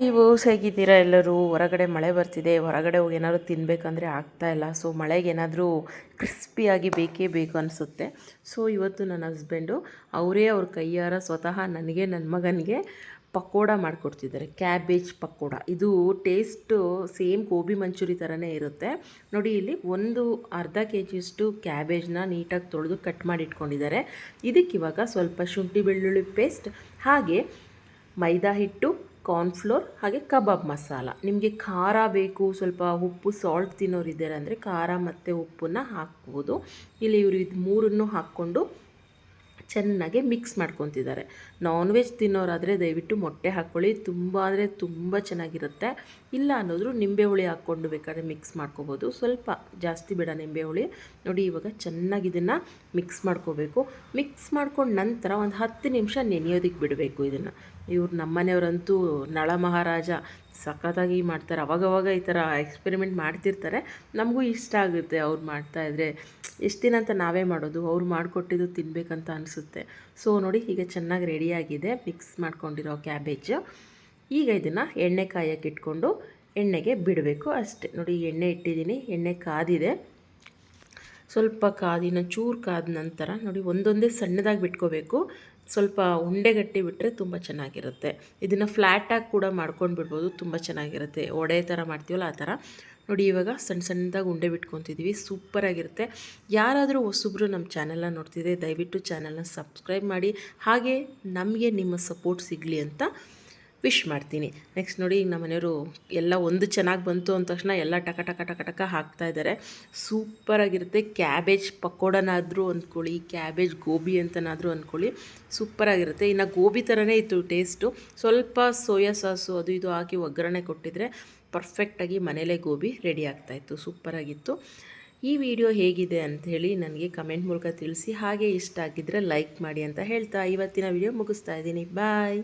Views ಹೇಗಿದ್ದೀರಾ ಎಲ್ಲರೂ? ಹೊರಗಡೆ ಮಳೆ ಬರ್ತಿದೆ. ಹೊರಗಡೆ ಹೋಗಿ ಏನಾದ್ರು ತಿನ್ನಬೇಕಂದ್ರೆ ಇಲ್ಲ. ಸೊ ಮಳೆಗೆ ಏನಾದರೂ ಕ್ರಿಸ್ಪಿಯಾಗಿ ಬೇಕೇ ಬೇಕು ಅನಿಸುತ್ತೆ. ಸೊ ಇವತ್ತು ನನ್ನ ಹಸ್ಬೆಂಡು ಅವರೇ ಅವ್ರ ಕೈಯಾರ ಸ್ವತಃ ನನಗೆ, ನನ್ನ ಮಗನಿಗೆ ಪಕೋಡ ಮಾಡಿಕೊಡ್ತಿದ್ದಾರೆ. ಕ್ಯಾಬೇಜ್ ಪಕೋಡ. ಇದು ಟೇಸ್ಟು ಸೇಮ್ ಗೋಬಿ ಮಂಚೂರಿ ಥರನೇ ಇರುತ್ತೆ. ನೋಡಿ, ಇಲ್ಲಿ ಒಂದು ಅರ್ಧ ಕೆ ಜಿಯಷ್ಟು ಕ್ಯಾಬೇಜ್ನ ನೀಟಾಗಿ ತೊಳೆದು ಕಟ್ ಮಾಡಿ ಇಟ್ಕೊಂಡಿದ್ದಾರೆ ಇದಕ್ಕಿವಾಗ ಸ್ವಲ್ಪ ಶುಂಠಿ ಬೆಳ್ಳುಳ್ಳಿ ಪೇಸ್ಟ್ ಹಾಗೆ ಮೈದಾ ಹಿಟ್ಟು ಕಾರ್ನ್ಫ್ಲೋರ್ ಹಾಗೆ ಕಬಾಬ್ ಮಸಾಲ. ನಿಮಗೆ ಖಾರ ಬೇಕು, ಸ್ವಲ್ಪ ಉಪ್ಪು ಸಾಲ್ಟ್ ತಿನ್ನೋರು ಇದ್ದಾರೆ ಅಂದರೆ ಖಾರ ಮತ್ತು ಉಪ್ಪನ್ನು ಹಾಕ್ಬೋದು. ಇಲ್ಲಿ ಇವರು ಇದು ಮೂರನ್ನು ಹಾಕ್ಕೊಂಡು ಚೆನ್ನಾಗಿ ಮಿಕ್ಸ್ ಮಾಡ್ಕೊತಿದ್ದಾರೆ. ನಾನ್ ವೆಜ್ ತಿನ್ನೋರಾದರೆ ದಯವಿಟ್ಟು ಮೊಟ್ಟೆ ಹಾಕ್ಕೊಳ್ಳಿ. ತುಂಬ ಅಂದರೆ ತುಂಬ ಚೆನ್ನಾಗಿರುತ್ತೆ. ಇಲ್ಲ ಅನ್ನೋದ್ರು ನಿಂಬೆ ಹುಳಿ ಹಾಕ್ಕೊಂಡು ಬೇಕಾದ್ರೆ ಮಿಕ್ಸ್ ಮಾಡ್ಕೋಬೋದು. ಸ್ವಲ್ಪ ಜಾಸ್ತಿ ಬೇಡ ನಿಂಬೆ ಹುಳಿ. ನೋಡಿ ಇವಾಗ ಚೆನ್ನಾಗಿ ಇದನ್ನು ಮಿಕ್ಸ್ ಮಾಡ್ಕೋಬೇಕು. ಮಿಕ್ಸ್ ಮಾಡ್ಕೊಂಡು ನಂತರ ಒಂದು ಹತ್ತು ನಿಮಿಷ ನೆನೆಯೋದಕ್ಕೆ ಬಿಡಬೇಕು ಇದನ್ನು. ಇವ್ರು ನಮ್ಮನೆಯವರಂತೂ ನಳ ಮಹಾರಾಜ ಸಖತ್ತಾಗಿ ಮಾಡ್ತಾರೆ. ಅವಾಗವಾಗ ಈ ಥರ ಎಕ್ಸ್ಪೆರಿಮೆಂಟ್ ಮಾಡ್ತಿರ್ತಾರೆ. ನಮಗೂ ಇಷ್ಟ ಆಗುತ್ತೆ ಅವ್ರು ಮಾಡ್ತಾಯಿದ್ರೆ ಎಷ್ಟು ದಿನ ಅಂತ ನಾವೇ ಮಾಡೋದು, ಅವ್ರು ಮಾಡಿಕೊಟ್ಟಿದ್ದು ತಿನ್ನಬೇಕಂತ ಅನಿಸುತ್ತೆ. ಸೊ ನೋಡಿ ಈಗ ಚೆನ್ನಾಗಿ ರೆಡಿಯಾಗಿದೆ ಮಿಕ್ಸ್ ಮಾಡ್ಕೊಂಡಿರೋ ಕ್ಯಾಬೇಜ್ ಈಗ ಇದನ್ನು ಎಣ್ಣೆ ಕಾಯಕ್ಕೆ ಇಟ್ಕೊಂಡು ಎಣ್ಣೆಗೆ ಬಿಡಬೇಕು ಅಷ್ಟೇ. ನೋಡಿ ಎಣ್ಣೆ ಇಟ್ಟಿದ್ದೀನಿ. ಎಣ್ಣೆ ಕಾದಿದೆ. ಸ್ವಲ್ಪ ಕಾದಿನ ಚೂರು ಕಾದ ನಂತರ ನೋಡಿ ಒಂದೊಂದೇ ಸಣ್ಣದಾಗಿ ಬಿಟ್ಕೋಬೇಕು. ಸ್ವಲ್ಪ ಉಂಡೆಗಟ್ಟಿ ಬಿಟ್ಟರೆ ತುಂಬ ಚೆನ್ನಾಗಿರುತ್ತೆ. ಇದನ್ನು ಫ್ಲ್ಯಾಟಾಗಿ ಕೂಡ ಮಾಡ್ಕೊಂಡು ಬಿಡ್ಬೋದು, ತುಂಬ ಚೆನ್ನಾಗಿರುತ್ತೆ. ಒಡೆ ಥರ ಮಾಡ್ತೀವಲ್ಲ ಆ ಥರ ನೋಡಿ ಇವಾಗ ಸಣ್ಣ ಸಣ್ಣದಾಗಿ ಉಂಡೆ ಬಿಟ್ಕೊತಿದ್ದೀವಿ ಸೂಪರಾಗಿರುತ್ತೆ ಯಾರಾದರೂ ಹೊಸಬ್ರು ನಮ್ಮ ಚಾನೆಲ್ನ ನೋಡ್ತಿದ್ರೆ ದಯವಿಟ್ಟು ಚಾನೆಲ್ನ ಸಬ್ಸ್ಕ್ರೈಬ್ ಮಾಡಿ, ಹಾಗೆ ನಮಗೆ ನಿಮ್ಮ ಸಪೋರ್ಟ್ ಸಿಗಲಿ ಅಂತ ವಿಶ್ ಮಾಡ್ತೀನಿ. ನೆಕ್ಸ್ಟ್ ನೋಡಿ, ಈಗ ನಮ್ಮ ಮನೆಯವರು ಎಲ್ಲ ಒಂದು ಚೆನ್ನಾಗಿ ಬಂತು ಅಂದ ತಕ್ಷಣ ಎಲ್ಲ ಟಕ ಟಕ ಟಕ ಟಕ ಹಾಕ್ತಾ ಇದ್ದಾರೆ. ಸೂಪರಾಗಿರುತ್ತೆ ಕ್ಯಾಬೇಜ್ ಪಕೋಡನಾದರೂ ಅಂದ್ಕೊಳ್ಳಿ ಕ್ಯಾಬೇಜ್ ಗೋಬಿ ಅಂತನಾದರೂ ಅಂದ್ಕೊಳ್ಳಿ ಸೂಪರಾಗಿರುತ್ತೆ ಇನ್ನು ಗೋಬಿ ಥರನೇ ಇತ್ತು ಟೇಸ್ಟು ಸ್ವಲ್ಪ ಸೋಯಾ ಸಾಸು ಅದು ಇದು ಹಾಕಿ ಒಗ್ಗರಣೆ ಕೊಟ್ಟಿದ್ರೆ ಪರ್ಫೆಕ್ಟಾಗಿ ಮನೇಲೇ ಗೋಬಿ ರೆಡಿ ಆಗ್ತಾಯಿತ್ತು ಸೂಪರಾಗಿತ್ತು ಈ ವಿಡಿಯೋ ಹೇಗಿದೆ ಅಂತ ಹೇಳಿ ನನಗೆ ಕಮೆಂಟ್ ಮೂಲಕ ತಿಳಿಸಿ. ಹಾಗೆ ಇಷ್ಟ ಆಗಿದ್ದರೆ ಲೈಕ್ ಮಾಡಿ ಅಂತ ಹೇಳ್ತಾ, ಇವತ್ತಿನ ವಿಡಿಯೋ ಮುಗಿಸ್ತಾ ಇದ್ದೀನಿ. ಬಾಯ್